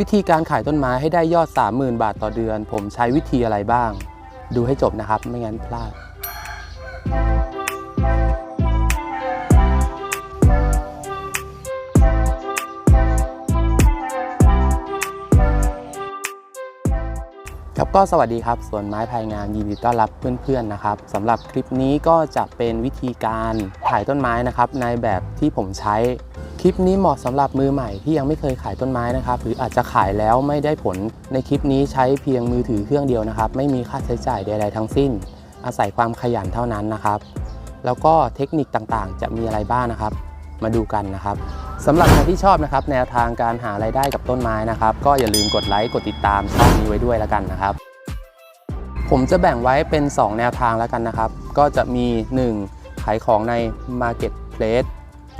วิธีการขายต้นไม้ให้ได้ยอด 30,000 บาทต่อเดือน ผมใช้วิธีอะไรบ้าง ดูให้จบนะครับ ไม่งั้นพลาด ครับก็สวัสดีครับ สวนไม้ภายงามยินดีต้อนรับเพื่อนๆนะครับสำหรับคลิปนี้ก็จะเป็นวิธีการขายต้นไม้นะครับ ในแบบที่ผมใช้ คลิปนี้เหมาะสำหรับมือใหม่ที่ยังไม่เคยขายต้นไม้นะครับ หรืออาจจะขายแล้วไม่ได้ผลในคลิปนี้ใช้เพียงมือถือเครื่องเดียวนะครับ ไม่มีค่าใช้จ่ายใดๆทั้งสิ้น อาศัยความขยันเท่านั้นนะครับ แล้วก็เทคนิคต่างๆ จะมีอะไรบ้างนะครับ มาดูกันนะครับสำหรับใครที่ชอบนะครับ แนวทางการหารายได้กับต้นไม้นะครับ ก็อย่าลืมกดไลค์กดติดตามช่องนี้ไว้ด้วยแล้วกันนะครับ ผมจะแบ่งไว้เป็น 2 แนวทางแล้วกันนะครับ ก็จะมี 1. ขายของใน Marketplace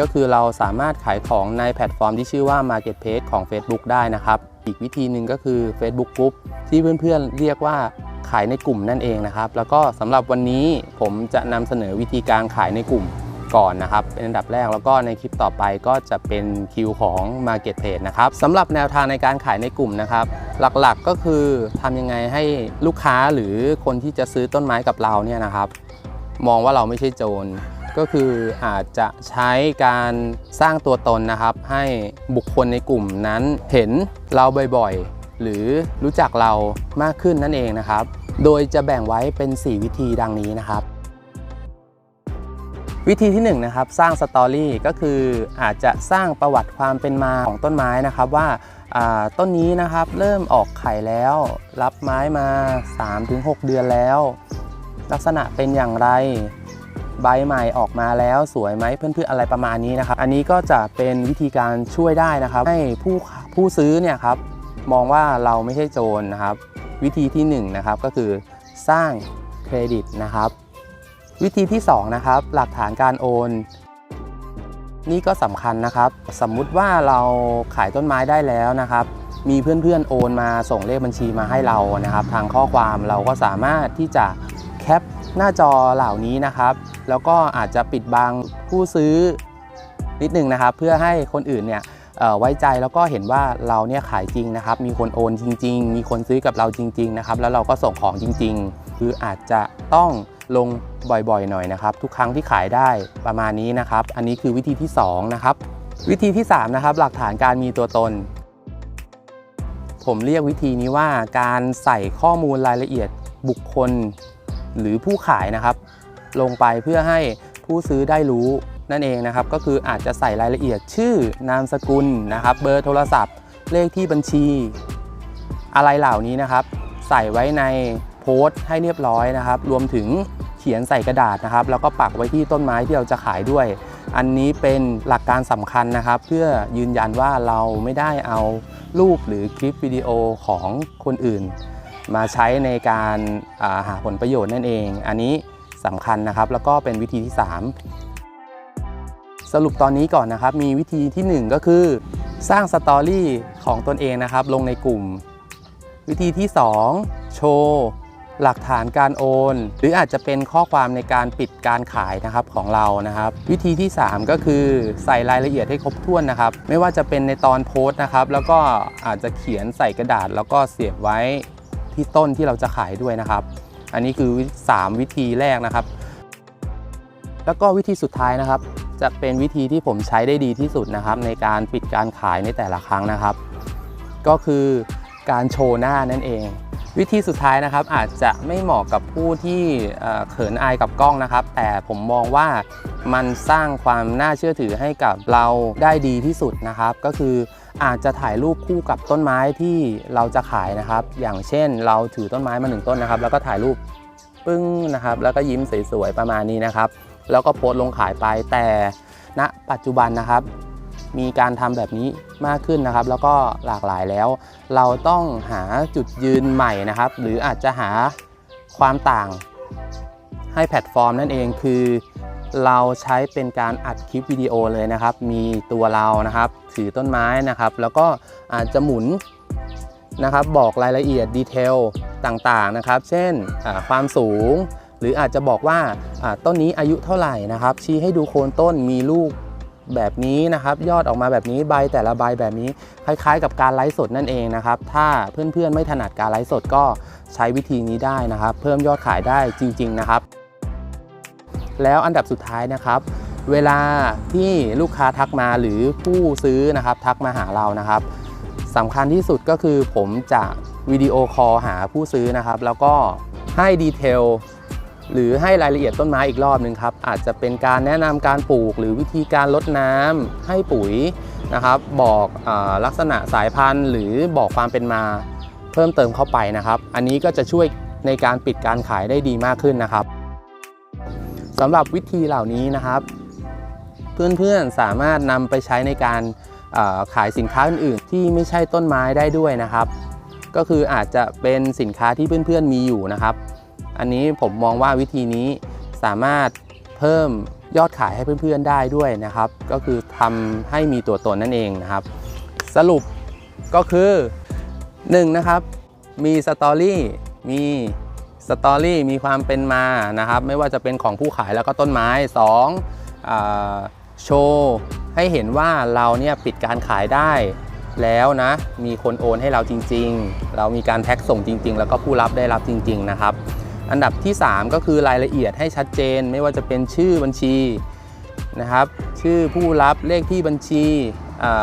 ก็คือเราสามารถขายของในแพลตฟอร์มที่ชื่อว่า Marketplace ของ Facebook ได้นะครับ อีกวิธีหนึ่งก็คือ Facebook Group ที่เพื่อนๆเรียกว่าขายในกลุ่มนั่นเองนะครับ แล้วก็สำหรับวันนี้ผมจะนำเสนอวิธีการขายในกลุ่มก่อนนะครับ เป็นอันดับแรกแล้วก็ในคลิปต่อไปก็จะเป็นคิวของ Marketplace นะครับสำหรับแนวทางในการขายในกลุ่มนะครับ หลักๆก็คือทำยังไงให้ลูกค้าหรือคนที่จะซื้อต้นไม้กับเราเนี่ยนะครับ มองว่าเราไม่ใช่โจร ก็คืออาจจะใช้การสร้างตัวตนนะครับ ให้บุคคลในกลุ่มนั้นเห็นเราบ่อยๆ หรือรู้จักเรามากขึ้นนั่นเองนะครับ โดยจะแบ่งไว้เป็น 4 วิธีดังนี้นะครับ วิธีที่1นงนะครับสร้างสตอรี่ก็คืออาจจะสร้างประวัติความเป็นมาของต้นไม้นะครับว่าอ่าต้นนี้นะครับเริ่มออกไข่แล้ว รับไม้มา 3-6 เดือนแล้ว ลักษณะเป็นอย่างไร ใบใหม่ออกมาแล้วสวยไหมเพื่อนๆอะไรประมาณนี้นะครับ อันนี้ก็จะเป็นวิธีการช่วยได้นะครับ ให้ผู้ผู้ซื้อเนี่ยครับมองว่าเราไม่ใช่โจรนะครับ วิธีที่1นงนะครับก็คือสร้างเครดิตนะครับ วิธีที่2นะครับหลักฐานการโอน นี่ก็สำคัญนะครับ สมมุติว่าเราขายต้นไม้ได้แล้วนะครับ มีเพื่อนๆโอนมาส่งเลขบัญชีมาให้เรานะครับ ทางข้อความเราก็สามารถที่จะแคป หน้าจอเหล่านี้นะครับ แล้วก็อาจจะปิดบังผู้ซื้อนิดนึงนะครับ เพื่อให้คนอื่นเนี่ยไว้ใจแล้วก็เห็นว่าเราเนี่ยขายจริงนะครับ มีคนโอนจริง ๆ มีคนซื้อกับเราจริง ๆ นะครับ แล้วเราก็ส่งของจริง ๆ คืออาจจะต้องลงบ่อยๆ หน่อยนะครับ ทุกครั้งที่ขายได้ประมาณนี้นะครับ อันนี้คือวิธีที่ 2 นะครับ วิธีที่ 3 นะครับ หลักฐานการมีตัวตน ผมเรียกวิธีนี้ว่าการใส่ข้อมูลรายละเอียดบุคคล หรือผู้ขายนะครับ ลงไปเพื่อให้ผู้ซื้อได้รู้นั่นเองนะครับ ก็คืออาจจะใส่รายละเอียดชื่อนามสกุลนะครับ เบอร์โทรศัพท์ เลขที่บัญชี อะไรเหล่านี้นะครับ ใส่ไว้ในโพสต์ให้เรียบร้อยนะครับ รวมถึงเขียนใส่กระดาษนะครับ แล้วก็ปักไว้ที่ต้นไม้ที่เราจะขายด้วย อันนี้เป็นหลักการสำคัญนะครับ เพื่อยืนยันว่าเราไม่ได้เอารูปหรือคลิปวิดีโอของคนอื่น มาใช้ในการาหาผลประโยชน์นั่นเอง อันนี้สำคัญนะครับ แล้วก็เป็นวิธีที่ 3 สรุปตอนนี้ก่อนนะครับ มีวิธีทีหนึ่1 ก็คือ สร้างสตอรี่ของตนเองนะครับ ลงในกลุ่ม วิธีที่ 2 โชว์หลักฐานการโอน หรืออาจจะเป็นข้อความในการปิดการขายนะครับของเรานะครับ วิธีที่ 3 ก็คือใส่รายละเอียดให้ครบถ้วนนะครับ ไม่ว่าจะเป็นในตอนโพสต์นะครับ แล้วก็อาจจะเขียนใส่กระดาษแล้วก็เสียบไว้ ที่ต้นที่เราจะขายด้วยนะครับ อันนี้คือ 3 วิธีแรกนะครับ แล้วก็วิธีสุดท้ายนะครับ จะเป็นวิธีที่ผมใช้ได้ดีที่สุดนะครับ ในการปิดการขายในแต่ละครั้งนะครับ ก็คือการโชว์หน้านั่นเองวิธีสุดท้ายนะครับอาจจะไม่เหมาะกับผู้ที่เอ่อเขินอายกับกล้องนะครับ แต่ผมมองว่ามันสร้างความน่าเชื่อถือให้กับเราได้ดีที่สุดนะครับ ก็คือ อาจจะถ่ายรูปคู่กับต้นไม้ที่เราจะขายนะครับ อย่างเช่น เราถือต้นไม้มาหนึ่งต้นนะครับ แล้วก็ถ่ายรูปปึ้งนะครับ แล้วก็ยิ้มสวยๆประมาณนี้นะครับ แล้วก็โพสต์ลงขายไปแต่ณปัจจุบันนะครับ มีการทำแบบนี้มากขึ้นนะครับ แล้วก็หลากหลายแล้ว เราต้องหาจุดยืนใหม่นะครับ หรืออาจจะหาความต่างให้แพลตฟอร์มนั่นเองคือ เราใช้เป็นการอัดคลิปวิดีโอเลยนะครับ มีตัวเรานะครับถือต้นไม้นะครับ แล้วก็อาจจะหมุนนะครับบอกรายละเอียดดีเทลต่างๆนะครับ เช่นอ่าความสูง หรืออาจจะบอกว่าอ่าต้นนี้อายุเท่าไหร่นะครับ ชี้ให้ดูโคนต้นมีลูกแบบนี้นะครับ ยอดออกมาแบบนี้ใบแต่ละใบแบบนี้ คล้ายๆ กับการไลฟ์สดนั่นเองนะครับ ถ้าเพื่อนๆไม่ถนัดการไลฟ์สดก็ใช้วิธีนี้ได้นะครับ เพิ่มยอดขายได้จริง ๆ นะครับ แล้วอันดับสุดท้ายนะครับ เวลาที่ลูกค้าทักมาหรือผู้ซื้อนะครับ ทักมาหาเรานะครับสำคัญที่สุดก็คือผมจะวิดีโอคอลหาผู้ซื้อนะครับ แล้วก็ให้ดีเทลหรือให้รายละเอียดต้นไม้อีกรอบหนึ่งครับ อาจจะเป็นการแนะนำการปลูก หรือวิธีการลดน้ำให้ปุ๋ยนะครับ บอกอลักษณะสายพันธุ์ หรือบอกความเป็นมาเพิ่มเติมเข้าไปนะครับ อันนี้ก็จะช่วยในการปิดการขายได้ดีมากขึ้นนะครับ สำหรับวิธีเหล่านี้นะครับ เพื่อนๆสามารถนำไปใช้ในการขายสินค้าอื่นๆ ที่ไม่ใช่ต้นไม้ได้ด้วยนะครับ ก็คืออาจจะเป็นสินค้าที่เพื่อนๆมีอยู่นะครับ อันนี้ผมมองว่าวิธีนี้สามารถเพิ่มยอดขายให้เพื่อนๆได้ด้วยนะครับ ก็คือทำให้มีตัวตนนั่นเองนะครับ สรุปก็คือ 1. นะครับมีสตอรี่มี สตอรี่มีความเป็นมานะครับ ไม่ว่าจะเป็นของผู้ขายแล้วก็ต้นไม้2อ่าโชว์ให้เห็นว่าเราเนี่ยปิดการขายได้แล้วนะ มีคนโอนให้เราจริง ๆ เรามีการแท็กส่งจริง ๆ แล้วก็ผู้รับได้รับจริง ๆ นะครับ อันดับที่ 3 ก็คือรายละเอียดให้ชัดเจน ไม่ว่าจะเป็นชื่อบัญชีนะครับ ชื่อผู้รับเลขที่บัญชี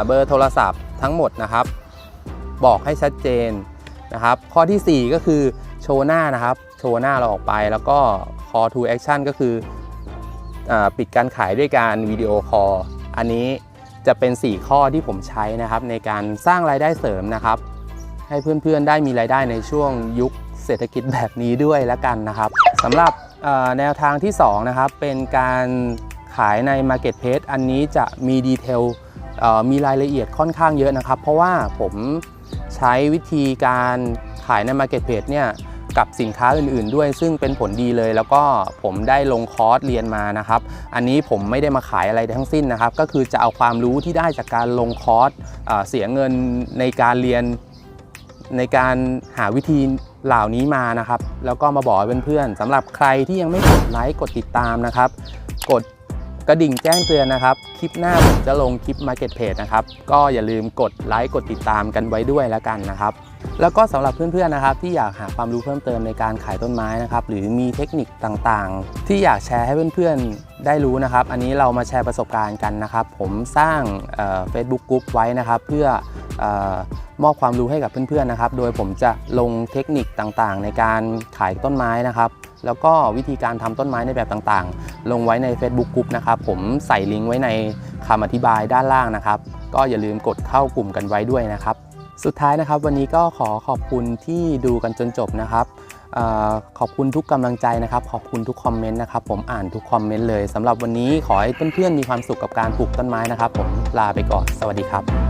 เบอร์โทรศัพท์ทั้งหมดนะครับ บอกให้ชัดเจนนะครับ ข้อทีสี่4 ก็คือโชว์หน้านะครับ โชว์หน้าเราออกไป แล้วก็ call to action ก็คืออปิดการขายด้วยการวิดีโอคอลอันนี้จะเป็น 4 ข้อที่ผมใช้นะครับ ในการสร้างรายได้เสริมนะครับ ให้เพื่อนๆได้มีรายได้ในช่วงยุคเศรษฐกิจแบบนี้ด้วยแล้วกันนะครับสำหรับแนวทางที่ 2 นะครับ เป็นการขายใน Marketplace อันนี้จะมีดีเทลมีรายละเอียดค่อนข้างเยอะนะครับ เพราะว่าผมใช้วิธีการขายใน Marketplace เนี่ย กับสินค้าอื่นๆ ด้วย ซึ่งเป็นผลดีเลย แล้วก็ผมได้ลงคอร์สเรียนมานะครับ อันนี้ผมไม่ได้มาขายอะไรทั้งสิ้นนะครับ ก็คือจะเอาความรู้ที่ได้จากการลงคอร์สเเสียเงินในการเรียนในการหาวิธีเหล่านี้มานะครับ แล้วก็มาบอกเพื่อนๆสำหรับใครที่ยังไม่กดไลค์กดติดตามนะครับ กดกระดิ่งแจ้งเตือนนะครับ คลิปหน้าผมจะลงคลิป Market Page นะครับ ก็อย่าลืมกดไลค์กดติดตามกันไว้ด้วยแล้วกันนะครับ แล้วก็สำหรับเพื่อนๆนะครับ ที่อยากหาความรู้เพิ่มเติมในการขายต้นไม้นะครับ หรือมีเทคนิคต่างๆ ที่อยากแชร์ให้เพื่อนๆได้รู้นะครับ อันนี้เรามาแชร์ประสบการณ์กันนะครับ ผมสร้างเฟซบุ๊กกรุ๊ปไว้นะครับ เพื่ออมอบความรู้ให้กับเพื่อนๆนะครับ โดยผมจะลงเทคนิคต่างๆ ในการขายต้นไม้นะครับแล้วก็วิธีการทำต้นไม้ในแบบต่างๆ ลงไว้ใน Facebook กรุ๊ปนะครับ ผมใส่ลิงก์ไว้ในคำอธิบายด้านล่างนะครับ ก็อย่าลืมกดเข้ากลุ่มกันไว้ด้วยนะครับ สุดท้ายนะครับวันนี้ก็ขอขอบคุณที่ดูกันจนจบนะครับออขอบคุณทุกกำลังใจนะครับ ขอบคุณทุกคอมเมนต์นะครับ ผมอ่านทุกคอมเมนต์เลยสำหรับวันนี้ขอให้เพื่อนๆมีความสุขกับการปลูกต้นไม้นะครับ ผมลาไปก่อนสวัสดีครับ